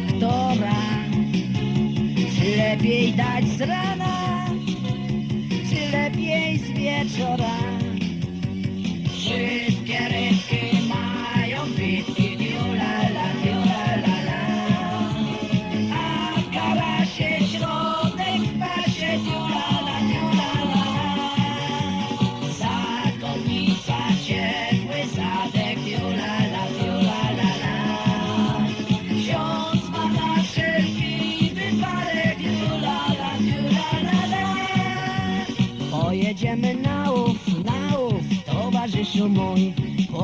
doktora? Czy lepiej dać z rana, czy lepiej z wieczora? Wszystkie rybki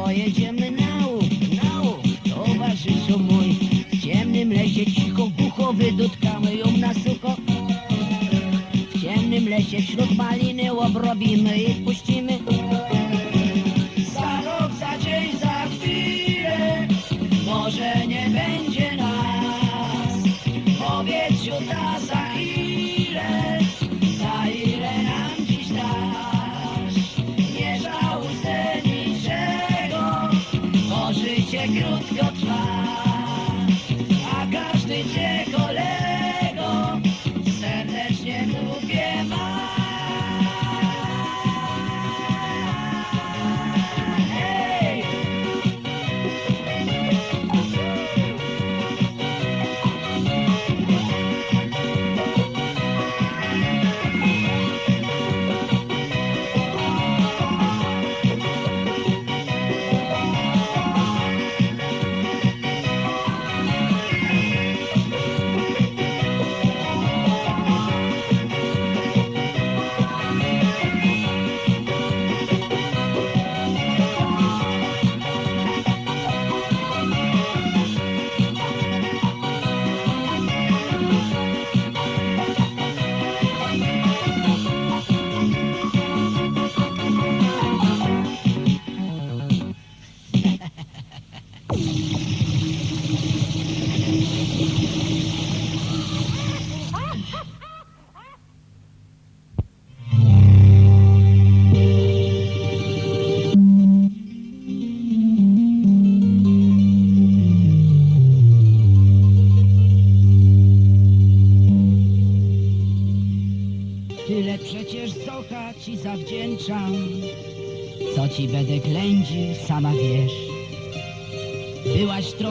Pojedziemy na ów, na ów, towarzyszu mój. W ciemnym lesie cicho, głucho wydudkamy ją na sucho. W ciemnym lesie wśród maliny obrobimy i puścimy.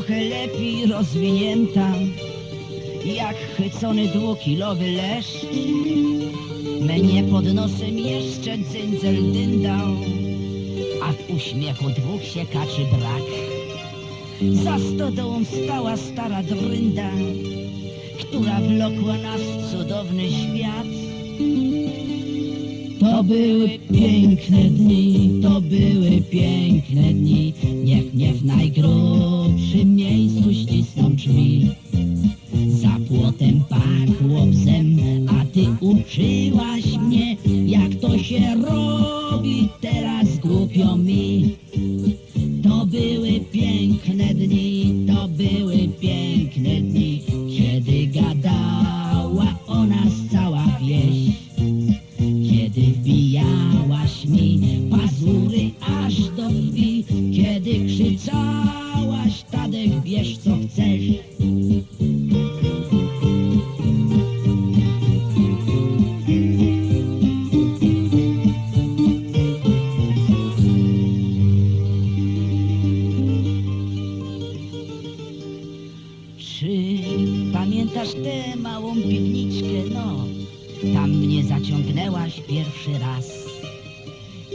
Trochę lepiej rozwinięta, jak chycony dwukilowy leszcz. Mnie pod nosem jeszcze dzyndzel dyndał, a w uśmiechu dwóch siekaczy brak. Za stodołą stała stara drynda, która wlokła nas w cudowny świat. To były piękne dni, to były piękne dni. Niech mnie w najgrubszym miejscu ścisną drzwi. Za płotem pach łobzem, a ty uczyłaś mnie, jak to się robi, teraz głupio mi. To były piękne dni,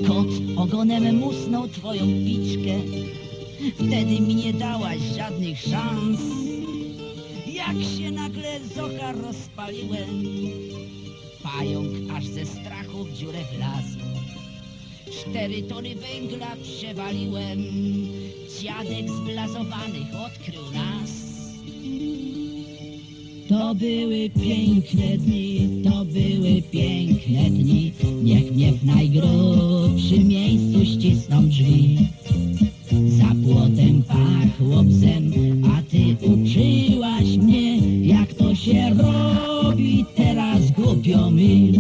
Kot ogonem musnął twoją piczkę. Wtedy mi nie dałaś żadnych szans. Jak się nagle zocha rozpaliłem, pająk aż ze strachu w dziurę wlazł. Cztery tony węgla przewaliłem, dziadek zblazowanych odkrył nas. To były piękne dni, to były piękne dni. Niech mnie w najgrubszym miejscu ścisną drzwi. Za płotem pach łobzem, a ty uczyłaś mnie, jak to się robi, teraz głupio mi.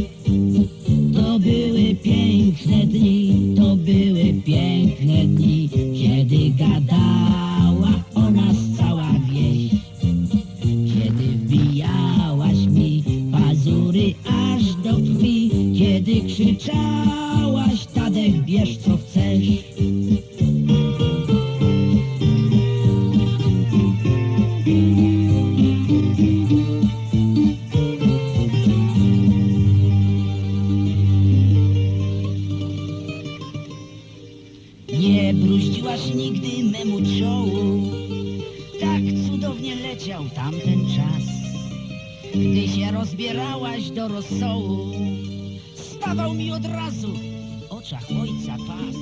Leciał tamten czas Gdy się rozbierałaś do rosołu. Stawał mi od razu w oczach ojca pas.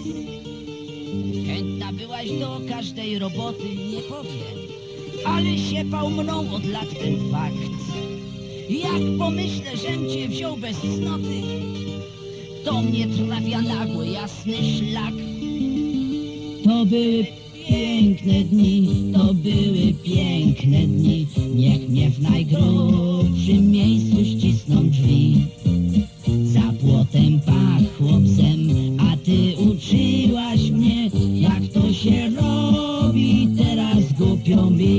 Chętna byłaś do każdej roboty, nie powiem Ale się mną od lat ten fakt. Jak pomyślę, żem cię wziął bez cnoty To mnie trafia nagły, jasny szlak. To były piękne dni, to były piękne dni. Niech mnie w najgrubszym miejscu ścisną drzwi. Za płotem pachło psem, a ty uczyłaś mnie, jak to się robi, teraz głupio mi.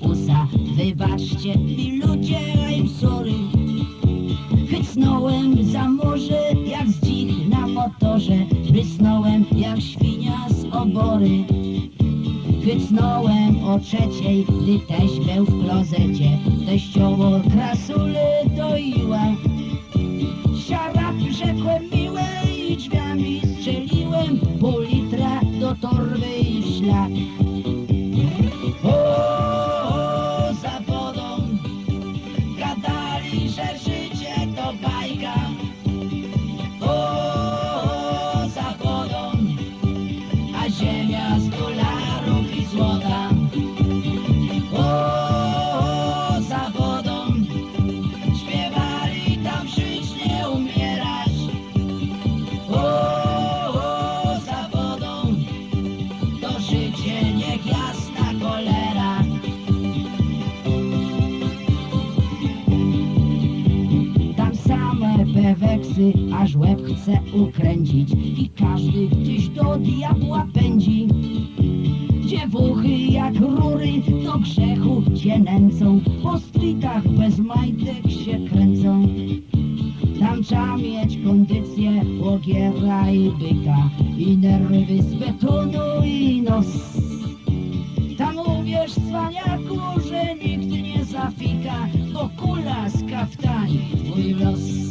Usa. Wybaczcie mi ludzie, I'm sorry. Hycnąłem za morze, jak z dzik na motorze. Rysnąłem jak świnia z obory. Hycnąłem o trzeciej, gdy teść był w klozecie. Teściowo krasule doiła. Siarap rzekłem miłe i drzwiami strzeliłem pół litra do torby i w szlak. Chce ukręcić i każdy gdzieś do diabła pędzi. Dziewuchy jak rury do grzechu cię nęcą, po streetach bez majtek się kręcą. Tam trzeba mieć kondycję ogiera i byka i nerwy z betonu i nos. Tam uwierz cwaniaku, że nikt nie zafika, bo kula z kaftani twój los.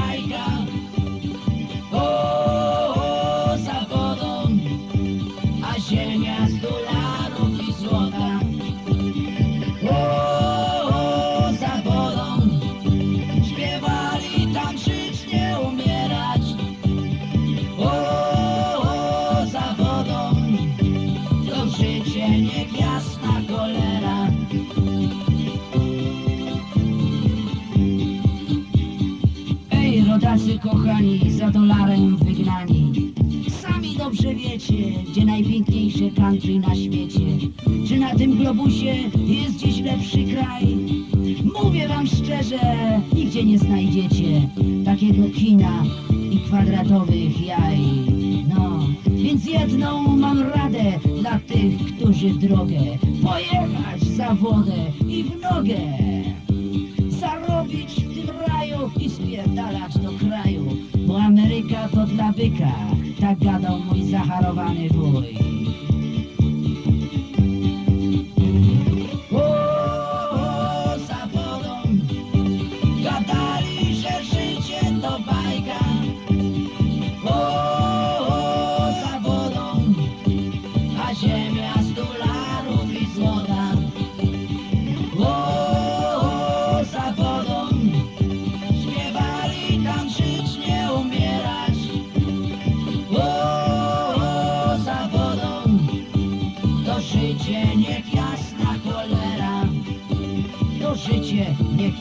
Życie to za dolarem wygnani. Sami dobrze wiecie, gdzie najpiękniejsze country na świecie. Czy na tym globusie jest dziś lepszy kraj? Mówię wam szczerze, nigdzie nie znajdziecie Takiego kina i kwadratowych jaj. No, więc jedną mam radę dla tych, którzy w drogę Pojechać za wodę i w nogę Zarobić w tym raju i spierdalać do kraju. Ameryka to dla byka, tak gadał mój zacharowany wuj.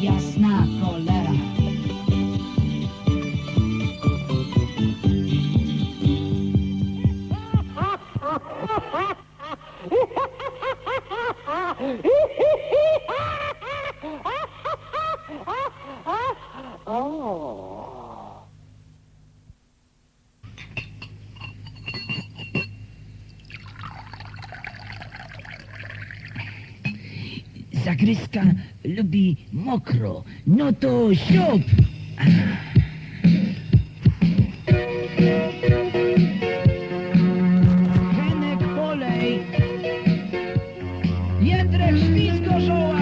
jasna cholera. Siu, siup! Henek Polej, Jędrek Żoła.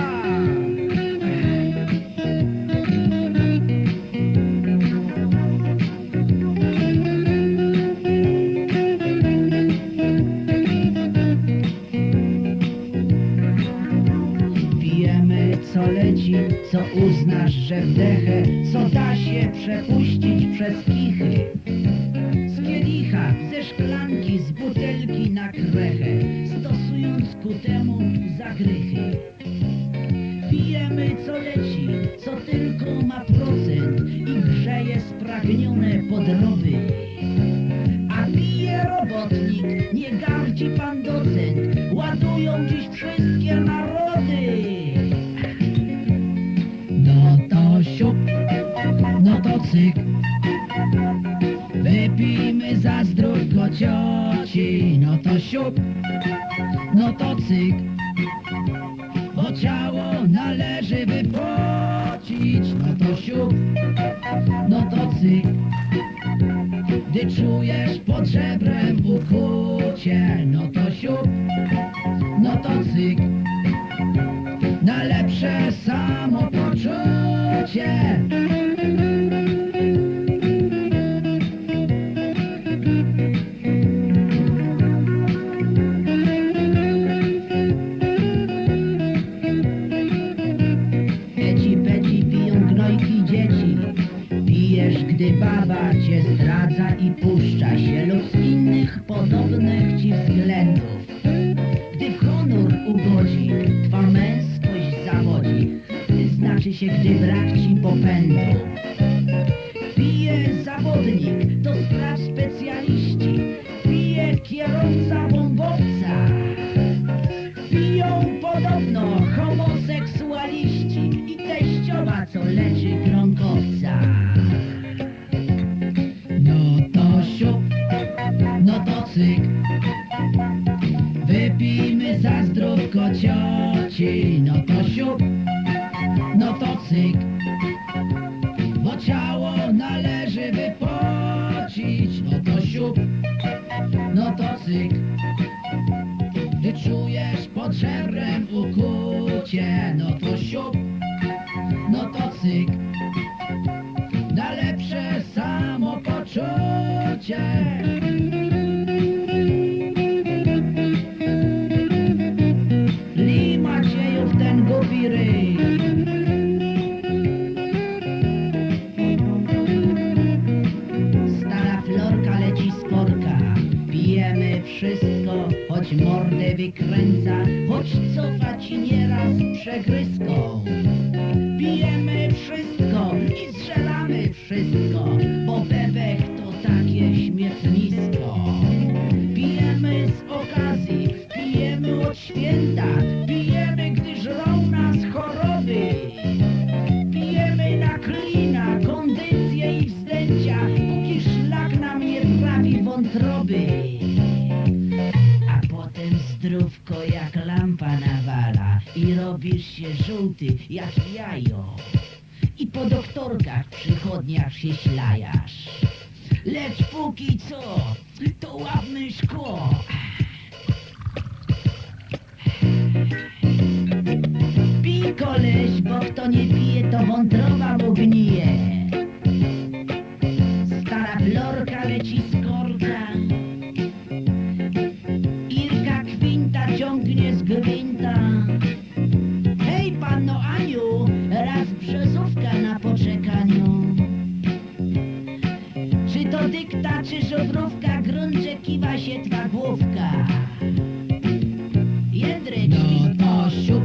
nie gardzi pan docent, ładują dziś wszystkie narody. No to siup, no to cyk, wypijmy za zdrój cioci, no to siup. czujesz pod żebrem ukucie, no to siup, no to cyk. Zdrówko jak lampa nawala i robisz się żółty jak jajo. I po doktorkach przychodniach się ślajasz. Lecz póki co, to łapmy szkło. Pij koleś, bo kto nie pije, to wątroba mu gnije. Stara florka gwinta. Hej, panno Aniu, raz brzezówka na poczekaniu. Czy to dykta, czy żubrówka, gruncie kiwa się twa główka. Jędrek, No to siup,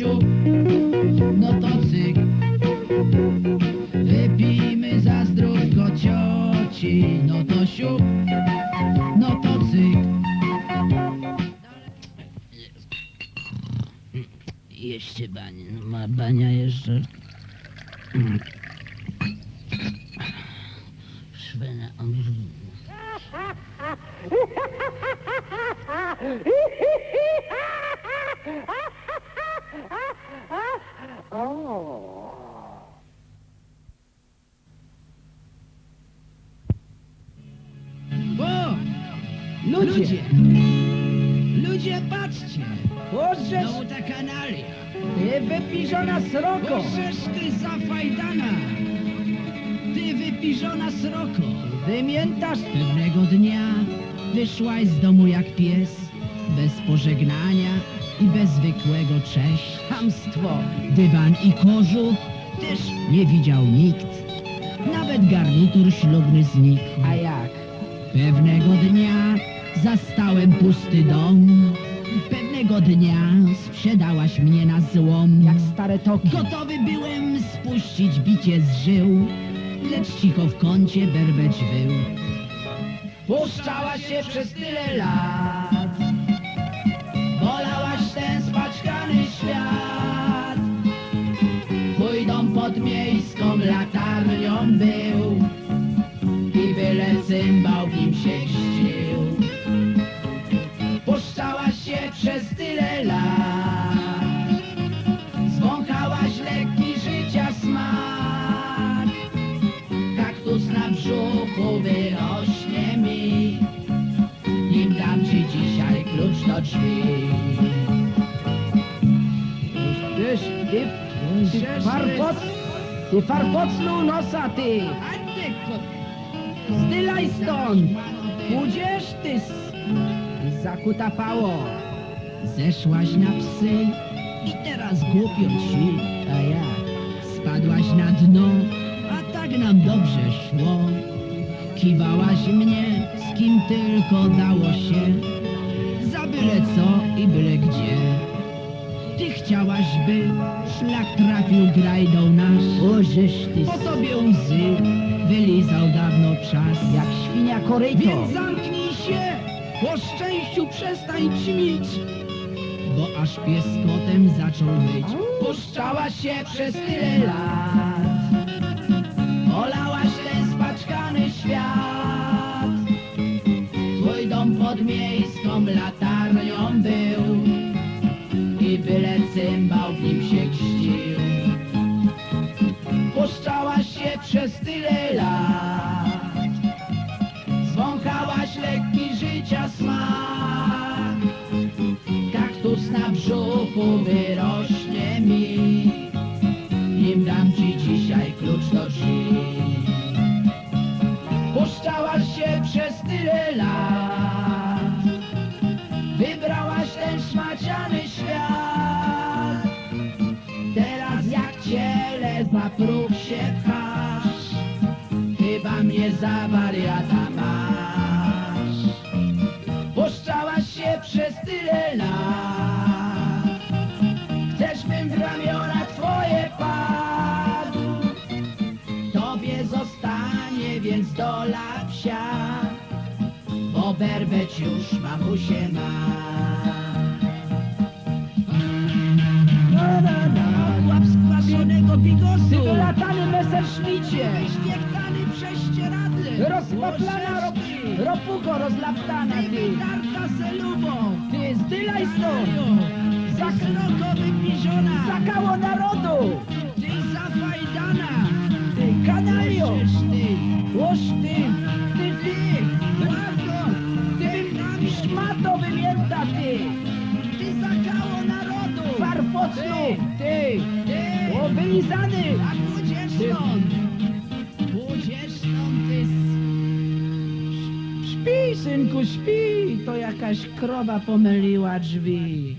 No to no cyk. Wypijmy za zdrówko cioci. No to siup, no to cyk. Jeszcze bania, ma bania jeszcze. Patrzcie! Bożeż, Znowu ta kanalia! ty wypiżona sroko! Bożeż ty zafajdana! Ty wypiżona sroko! Wymiętasz Pewnego dnia wyszłaś z domu jak pies, bez pożegnania i bez zwykłego cześć. chamstwo. Dywan i kożuch też nie widział nikt. Nawet garnitur ślubny znikł. A jak? Pewnego dnia zastałem pusty dom. Pewnego dnia sprzedałaś mnie na złom. Jak stare toki. Gotowy byłem spuścić bicie z żył, lecz cicho w kącie berbeć wył. Puszczałaś się przez tyle lat, bolałaś ten spaćkany świat. Twój dom pod miejską latarnią był i byle cymbał w nim się chrzcił. Przez tyle lat, Zwąchałaś lekki życia smak Kaktus na brzuchu wyrośnie mi Nim dam ci dzisiaj klucz do drzwi Tyś, ty, ty farpoc, ty farpoclu nosa, ty! Zdylaj stąd! Pójdziesz, ty s... Zakutapało. Zeszłaś na psy i teraz głupio ci A jak? Spadłaś na dno, a tak nam dobrze szło. Kiwałaś mnie, z kim tylko dało się, za byle co i byle gdzie. Ty chciałaś, by szlak trafił grajdą nasz, Bożeż ty po tobie łzy wylizał dawno czas. Jak świnia koryto. Więc zamknij się, po szczęściu przestań ćmić, bo aż pies kotem zaczął być. Puszczałaś się przez tyle lat, olałaś ten spaczkany świat. Twój dom pod miejską latarnią był i byle cymbał w nim się chrzcił. Puszczałaś się przez tyle lat, brzuchu wyrośnie mi. Nim dam ci dzisiaj klucz do drzwi Puszczałaś się przez tyle lat. Wybrałaś ten szmaciany świat. Teraz jak ciele w próg się pchasz Chyba mnie za wariata masz. Puszczałaś się przez tyle lat. Więc dola psia, bo berbeć już mamusie ma. Na, na, na. Łap skwaszonego bigosu! Wylatany Messerschmitcie, Wyświechtany prześcieradle! rozpaplana rop, ropucho rozlaptana ty, Tarta selubą! ty zdylaj stąd, Za szeroko wybliżona! zakało narodu, Ty zafajdana! Ty kanalio, ty! ty, ty, ty, Łago! ty szmato wymięta ty, Ty zakało narodu! farfoclu, ty, Ty! o wylizany, A ty śpi synku śpi, to jakaś krowa pomyliła drzwi.